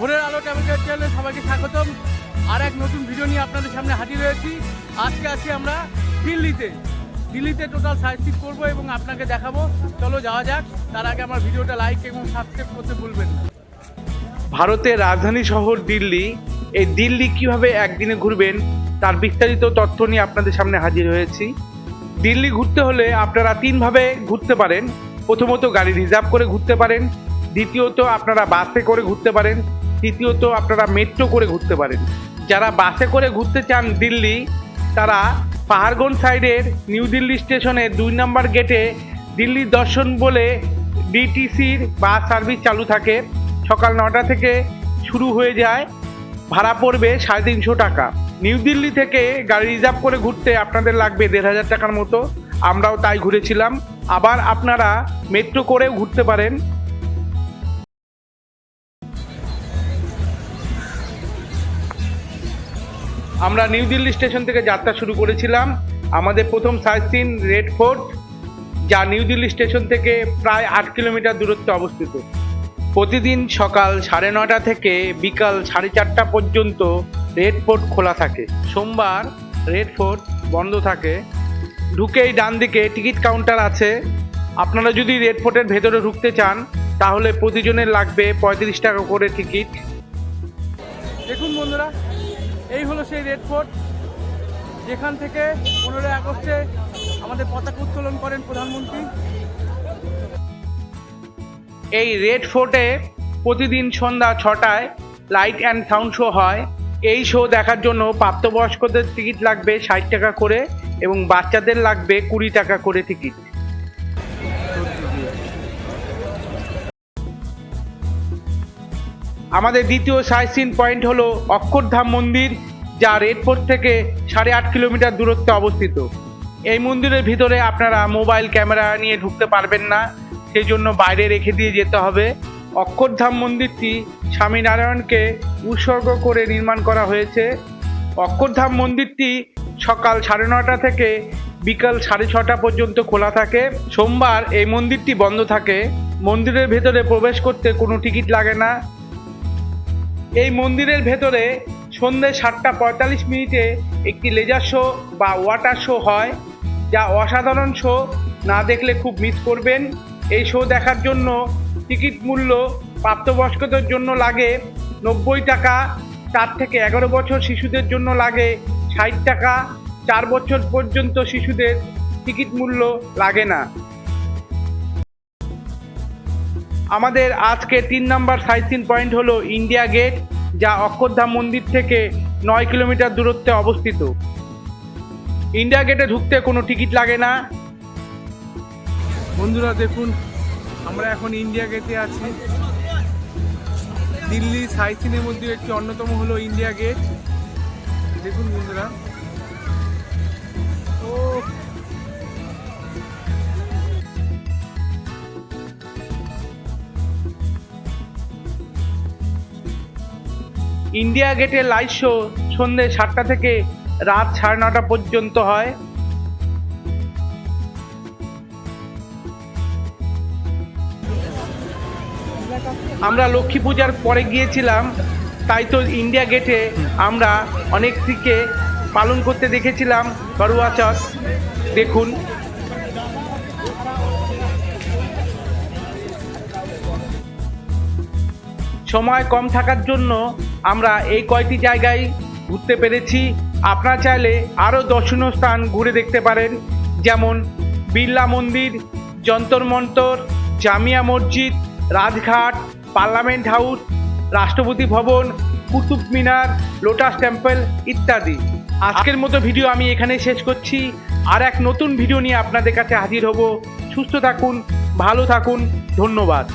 ভোরের আলো ট্যাবলেট চ্যানেলে সবাইকে স্বাগতম। আর এক নতুন ভিডিও নিয়ে আপনাদের সামনে হাজির হয়েছি। আজকে আছি আমরা দিল্লিতে। দিল্লিতে টোটাল সাইট করব এবং আপনাকে দেখাবো। চলো যাওয়া যাক। তার আগে আমার ভিডিওটা লাইক এবং সাবস্ক্রাইব করতে ভুলবেন না। ভারতের রাজধানী শহর দিল্লি। এই দিল্লি কীভাবে একদিনে ঘুরবেন, তার বিস্তারিত তথ্য নিয়ে আপনাদের সামনে হাজির হয়েছি। দিল্লি ঘুরতে হলে আপনারা তিনভাবে ঘুরতে পারেন। প্রথমত গাড়ি রিজার্ভ করে ঘুরতে পারেন। দ্বিতীয়ত আপনারা বাসে করে ঘুরতে পারেন। তৃতীয়ত আপনারা মেট্রো করে ঘুরতে পারেন। যারা বাসে করে ঘুরতে চান দিল্লি, তারা পাহাড়গঞ্জ সাইডের নিউ দিল্লি স্টেশনের দুই নম্বর গেটে দিল্লি দর্শন বলে ডিটিসির বাস সার্ভিস চালু থাকে। সকাল নটা থেকে শুরু হয়ে যায়। ভাড়া পড়বে সাড়ে তিনশো টাকা। নিউ দিল্লি থেকে গাড়ি রিজার্ভ করে ঘুরতে আপনাদের লাগবে দেড় হাজার টাকার মতো। আমরাও তাই ঘুরেছিলাম। আবার আপনারা মেট্রো করেও ঘুরতে পারেন। আমরা নিউ দিল্লি স্টেশন থেকে যাত্রা শুরু করেছিলাম। আমাদের প্রথম সাইট সিন রেড ফোর্ট, যা নিউ দিল্লি স্টেশন থেকে প্রায় আট কিলোমিটার দূরত্বে অবস্থিত। প্রতিদিন সকাল সাড়ে নটা থেকে বিকাল সাড়ে চারটা পর্যন্ত রেড ফোর্ট খোলা থাকে। সোমবার রেড ফোর্ট বন্ধ থাকে। ঢুকেই ডান দিকে টিকিট কাউন্টার আছে। আপনারা যদি রেড ফোর্টের ভেতরে ঢুকতে চান, তাহলে প্রতিজনের লাগবে পঁয়ত্রিশ টাকা করে টিকিট। দেখুন বন্ধুরা এই হলো সেই রেড ফোর্ট। যেখান থেকে পনেরোই আগস্টে আমাদের পতাকা উত্তোলন করেন প্রধানমন্ত্রী। এই রেড ফোর্টে প্রতিদিন সন্ধ্যা ছটায় লাইট অ্যান্ড সাউন্ড শো হয়। এই শো দেখার জন্য প্রাপ্তবয়স্কদের টিকিট লাগবে ষাট টাকা করে এবং বাচ্চাদের লাগবে কুড়ি টাকা করে টিকিট। আমাদের দ্বিতীয় সাইট সিন পয়েন্ট হলো অক্ষরধাম মন্দির, যা রেড ফোর্ট থেকে সাড়ে আট কিলোমিটার দূরত্বে অবস্থিত। এই মন্দিরের ভিতরে আপনারা মোবাইল ক্যামেরা নিয়ে ঢুকতে পারবেন না, সেই জন্য বাইরে রেখে দিয়ে যেতে হবে। অক্ষরধাম মন্দিরটি স্বামীনারায়ণকে উৎসর্গ করে নির্মাণ করা হয়েছে। অক্ষরধাম মন্দিরটি সকাল সাড়ে নটা থেকে বিকাল সাড়ে ছটা পর্যন্ত খোলা থাকে। সোমবার এই মন্দিরটি বন্ধ থাকে। মন্দিরের ভেতরে প্রবেশ করতে কোনো টিকিট লাগে না। এই মন্দিরের ভেতরে সন্ধ্যে সাতটা পঁয়তাল্লিশ মিনিটে একটি লেজার শো বা ওয়াটার শো হয়, যা অসাধারণ শো। না দেখলে খুব মিস করবেন। এই শো দেখার জন্য টিকিট মূল্য প্রাপ্তবয়স্কদের জন্য লাগে নব্বই টাকা, চার থেকে এগারো বছর শিশুদের জন্য লাগে ষাট টাকা, চার বছর পর্যন্ত শিশুদের টিকিট মূল্য লাগে না। আমাদের আজকে তিন নম্বর সাইট সিন পয়েন্ট হলো ইন্ডিয়া গেট, যা অক্ষরধাম মন্দির থেকে নয় কিলোমিটার দূরত্বে অবস্থিত। ইন্ডিয়া গেটে ঢুকতে কোনো টিকিট লাগে না। বন্ধুরা, দেখুন, আমরা এখন ইন্ডিয়া গেটে আছি। দিল্লি সাইট সিনের মধ্যে একটি অন্যতম হলো ইন্ডিয়া গেট। দেখুন বন্ধুরা ইন্ডিয়া গেটের লাইট শো সন্ধ্যে সাতটা থেকে রাত সাড়ে নটা পর্যন্ত হয়। আমরা লক্ষ্মী পূজার পরে গিয়েছিলাম, তাই তো ইন্ডিয়া গেটে আমরা অনেক দিকে পালন করতে দেখেছিলাম। করুয়া চক দেখুন। সময় কম থাকার জন্য আমরা এই কয়টি জায়গায় ঘুরতে পেরেছি। আপনারা চাইলে আরও দর্শনীয় স্থান ঘুরে দেখতে পারেন, যেমন বিড়লা মন্দির, যন্তর মন্তর, জামিয়া মসজিদ, রাজঘাট, পার্লামেন্ট হাউস, রাষ্ট্রপতি ভবন, কুতুব মিনার, লোটাস টেম্পল ইত্যাদি। আজকের মতো ভিডিও আমি এখানে শেষ করছি। আর এক নতুন ভিডিও নিয়ে আপনাদের কাছে হাজির হব। সুস্থ থাকুন, ভালো থাকুন, ধন্যবাদ।